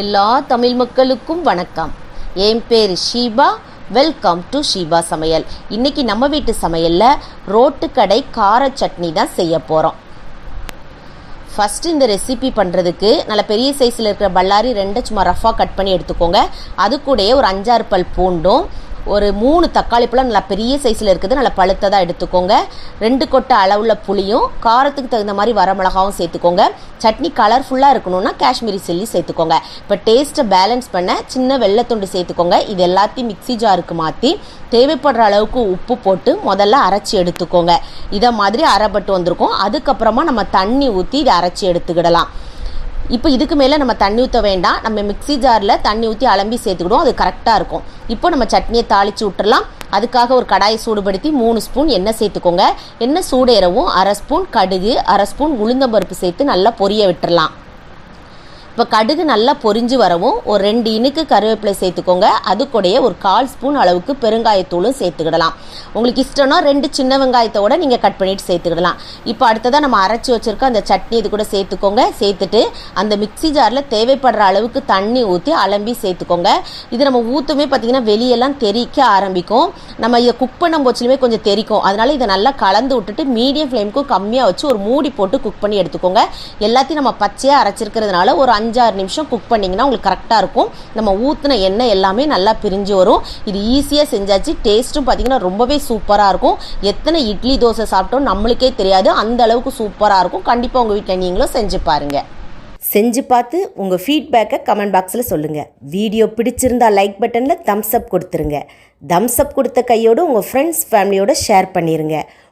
எல்லா தமிழ் மக்களுக்கும் வணக்கம். என் பேர் ஷீபா. வெல்கம் டு ஷீபா சமையல். இன்னைக்கு நம்ம வீட்டு சமையலில் ரோட்டுக்கடை கார சட்னி தான் செய்ய போகிறோம் ஃபஸ்ட்டு இந்த ரெசிபி பண்ணுறதுக்கு நல்ல பெரிய சைஸில் இருக்கிற பல்லாரி ரெண்டை சும்மா ரஃபாக கட் பண்ணி எடுத்துக்கோங்க. அது கூடயே ஒரு அஞ்சாறு பல் பூண்டும் ஒரு மூணு தக்காளி பழம் நல்லா பெரிய சைஸில் இருக்குது. நல்லா பழுத்ததாக எடுத்துக்கோங்க. ரெண்டு கொட்டை அளவுள்ள புளியும் காரத்துக்கு தகுந்த மாதிரி வரமிளகாவும் சேர்த்துக்கோங்க. சட்னி கலர்ஃபுல்லாக இருக்கணும்னா காஷ்மீரி சில்லி சேர்த்துக்கோங்க. இப்போ டேஸ்ட்டை பேலன்ஸ் பண்ண சின்ன வெள்ளத்துண்டு சேர்த்துக்கோங்க. இது எல்லாத்தையும் மிக்ஸி ஜாருக்கு மாற்றி தேவைப்படுற அளவுக்கு உப்பு போட்டு முதல்ல அரைச்சி எடுத்துக்கோங்க. இதை மாதிரி அரைப்பட்டு வந்திருக்கும். அதுக்கப்புறமா நம்ம தண்ணி ஊற்றி இதை அரைச்சி எடுத்துக்கிடலாம். இப்போ இதுக்கு மேலே நம்ம தண்ணி ஊற்ற வேண்டாம். நம்ம மிக்ஸி ஜாரில் தண்ணி ஊற்றி அலம்பி சேர்த்துக்கிடுவோம். அது கரெக்டாக இருக்கும். இப்போ நம்ம சட்னியை தாளித்து விட்டுறலாம் அதுக்காக ஒரு கடாயை சூடுபடுத்தி மூணு ஸ்பூன் எண்ணெய் சேர்த்துக்கோங்க. எண்ணெய் சூடேறவும் அரை ஸ்பூன் கடுகு அரை ஸ்பூன் உளுந்தம்பருப்பு சேர்த்து நல்லா பொரிய விட்டுறலாம். இப்போ கடுகு நல்லா பொரிஞ்சு வரவும் ஒரு ரெண்டு இனுக்கு கருவேப்பிலை சேர்த்துக்கோங்க. அது கூடயே ஒரு கால் ஸ்பூன் அளவுக்கு பெருங்காயத்தூளும் சேர்த்துக்கிடலாம். உங்களுக்கு இஷ்டம்னா ரெண்டு சின்ன வெங்காயத்தோட நீங்கள் கட் பண்ணிட்டு சேர்த்துக்கிடலாம். இப்போ அடுத்ததாக நம்ம அரைச்சி வச்சுருக்க அந்த சட்னி இது கூட சேர்த்துக்கோங்க. சேர்த்துட்டு அந்த மிக்ஸி ஜாரில் தேவைப்படுற அளவுக்கு தண்ணி ஊற்றி அலம்பி சேர்த்துக்கோங்க. இது நம்ம ஊற்றுமே பார்த்தீங்கன்னா வெளியெல்லாம் தெறிக்க ஆரம்பிக்கும். நம்ம இதை குக் பண்ணும் போச்சுலுமே கொஞ்சம் தெரிக்கும். அதனால் இதை நல்லா கலந்து விட்டுட்டு மீடியம் ஃப்ளேமுக்கும் கம்மியாக வச்சு ஒரு மூடி போட்டு குக் பண்ணி எடுத்துக்கோங்க. எல்லாத்தையும் நம்ம பச்சையாக அரைச்சிருக்கிறதுனால ஒரு அஞ்சாறு நிமிஷம் குக் பண்ணிங்கன்னா உங்களுக்கு கரெக்டாக இருக்கும். நம்ம ஊற்றின எண்ணெய் எல்லாமே நல்லா பிரிஞ்சு வரும். இது ஈஸியாக செஞ்சாச்சு. டேஸ்ட்டும் பார்த்தீங்கன்னா ரொம்பவே சூப்பராக இருக்கும். எத்தனை இட்லி தோசை சாப்பிட்டோம் நம்மளுக்கே தெரியாது. அந்த அளவுக்கு சூப்பராக இருக்கும். கண்டிப்பாக உங்கள் வீட்டில் நீங்களும் செஞ்சு பாருங்கள் செஞ்சு பார்த்து உங்கள் ஃபீட்பேக்கை கமெண்ட் பாக்ஸில் சொல்லுங்கள் வீடியோ பிடிச்சிருந்தா லைக் பட்டனில் தம்ஸ் அப் கொடுத்துருங்க. தம்ஸ் அப் கொடுத்த கையோடு உங்கள் ஃப்ரெண்ட்ஸ் ஃபேமிலியோட ஷேர் பண்ணிடுங்க